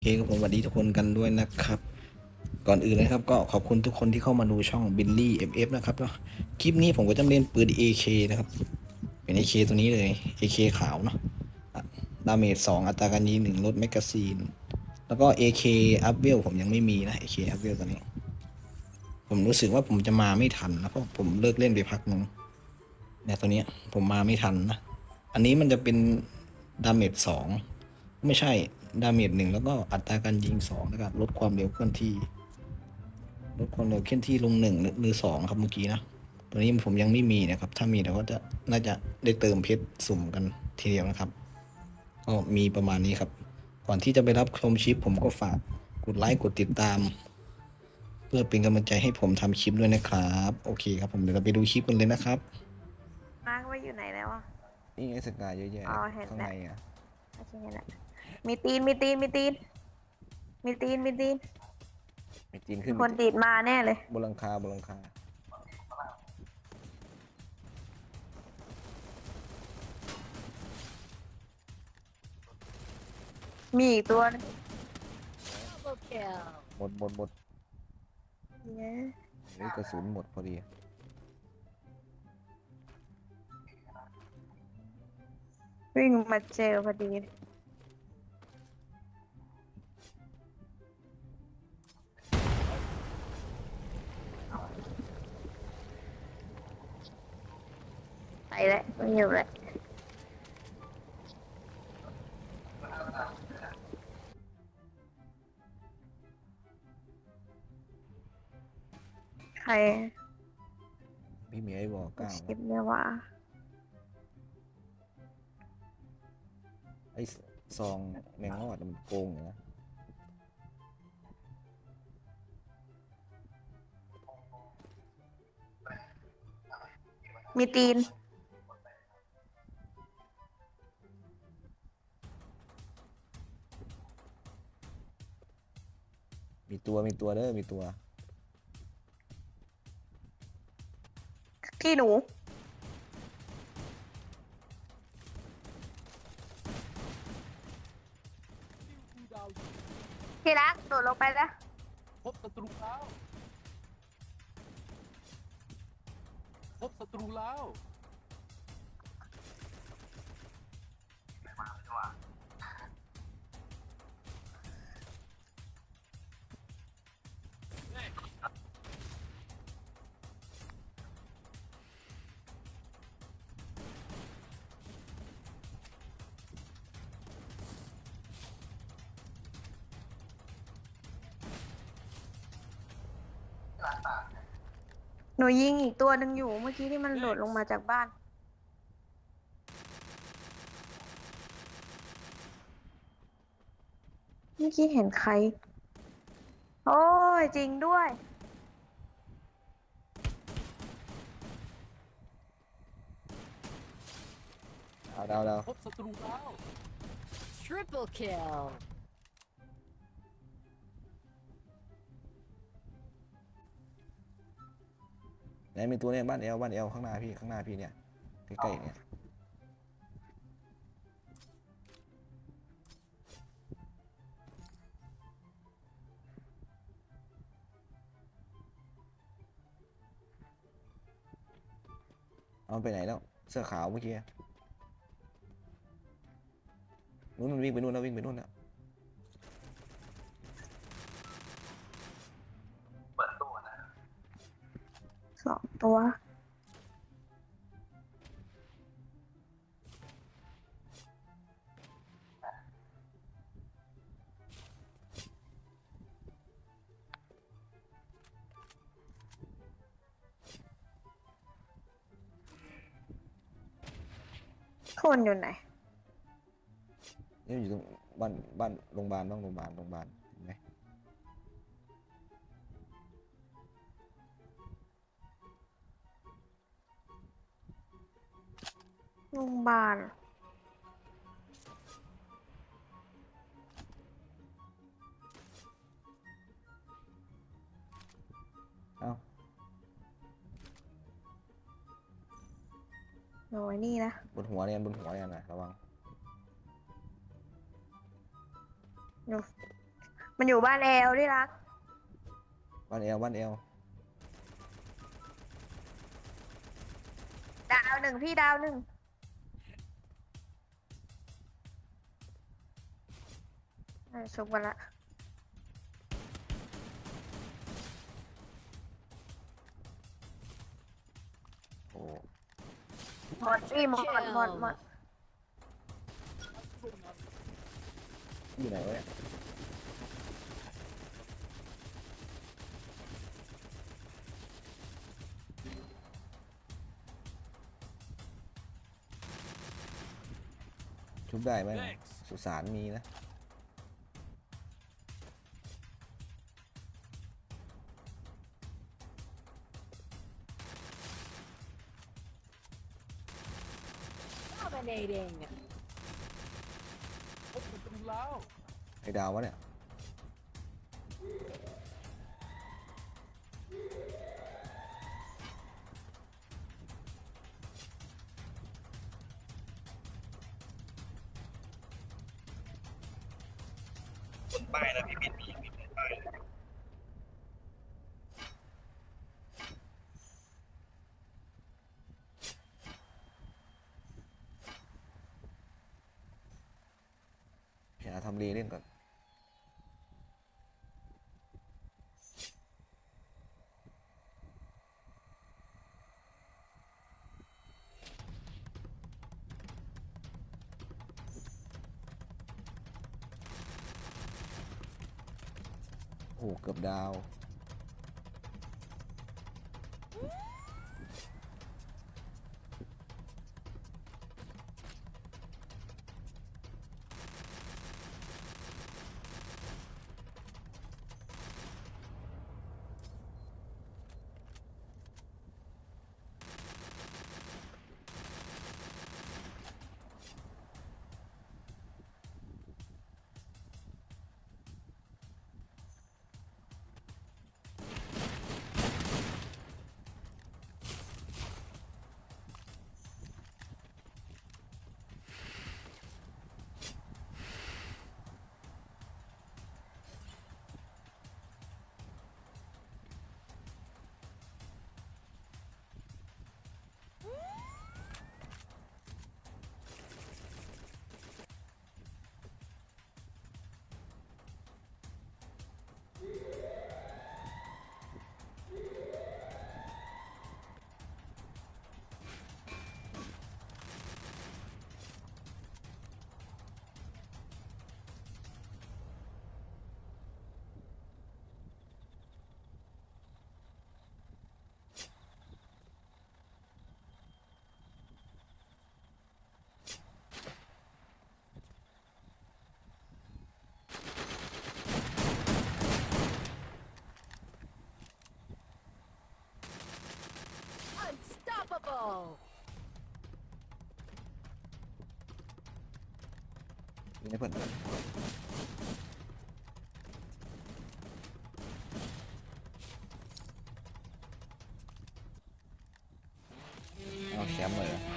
โอเคครับผมสวัสดีทุกคนกันด้วยนะครับ ก่อนอื่นเลยครับก็ขอบคุณทุกคนที่เข้ามาดูช่อง Billy FF นะครับเนาะคลิปนี้ผมก็จะเล่นปืน AK นะครับ เป็น AK ตัวนี้เลย AK ขาวเนาะดาเมจ2อัตราการยิงหนึ่งลดแมกกาซีน แล้วก็ AK อัพเวลผมยังไม่มีนะ AK อัพเวลตัวนี้ ผมรู้สึกว่าผมจะมาไม่ทันนะเพราะผมเลิกเล่นไปพักหนึงเนี่ยตัวนี้ผมมาไม่ทันนะ อันนี้มันจะเป็นดาเมจสองไม่ใช่ ดาเมจหนึ่งแล้วก็อัตราการยิงสองนะครับลดความเร็วเคลื่อนที่ ลดความเร็วเคลื่อนที่ลงหนึ่งหรือหรือสองครับเมื่อกี้นะตัวนี้ผมยังไม่มีนะครับ ถ้ามีเราก็จะน่าจะได้เติมเพชรสุ่มกันทีเดียวนะครับ ก็มีประมาณนี้ครับ ก่อนที่จะไปรับชมชิป ผมก็ฝากกดไลค์กดติดตาม เพื่อเป็นกำลังใจให้ผมทำคลิปด้วยนะครับ โอเคครับผมเดี๋ยวเราไปดูคลิปกันเลยนะครับมาร์กไว้อยู่ไหนแล้วอะนี่ไงสกายเยอะแยะอ๋อเห็นข้างแล้วในอะโอเคแหละ มีตีนมีตีนมีตีน มีตีนมีตีนมีจีนขึ้นคนดีดมาแน่เลย บนหลังคาบนหลังคามีอีกตัวนึง Double kill. หมดหมดหมดเนี่ยเฮ้ยกระสุนหมดพอดี วิ่งมาเจอพอดี อยู่แล้วใครพี่เมียไอ้บอกเก้าคลิปเนี่ยว่าไอ้ซองแมงงอดมันโกงอยู่นะมีตีน มีตัวมีตัวเด้อมีตัวที่หนูที่รักโดดลงไปแล้วพบศัตรูแล้ว พบศัตรูแล้ว หนูยิงอีกตัวหนึ่งอยู่เมื่อกี้ที่มันโดดลงมาจากบ้าน เมื่อกี้เห็นใคร โอ้ยจริงด้วย เอาดาวดาวพบศัตรูแล้ว Triple kill. ไหนมีตัวเนี่ยบ้านเอลบ้านเอลข้างหน้าพี่ข้างหน้าพี่เนี่ยใกล้ๆเนี่ยเอามันไปไหนแล้วเสื้อขาวเมื่อกี้นู้นมันวิ่งไปนู่นแล้ววิ่งไปนู่นแล้ว ตัว คนอยู่ไหน นี่อยู่ตรงบ้านบ้านโรงพยาบาลต้องโรงพยาบาลโรงพยาบาล โรงพยาบาลเอ้าโอ้ยนี่นะ บนหัวเนี่ยบนหัวเนี่ยนะระวังหนูมันอยู่บ้านแอลที่รัก บ้านเอลบ้านเอลดาวหนึ่งพี่ดาวหนึ่ง ชมกันละโอ้หมดพี่หมดหมดหมดหมดอยู่ไหนวะเนี่ยชุบได้ไหมสุสานมีนะ Dominating. พบศัตรูแล้วไอ้ดาววะเนี่ย ป้ายนะพี่บินพี่บินป้ายหา ทำรีเล่นก่อนโอ้โหเกือบดาว นี่นเพื่อนเอาแชมป์เลย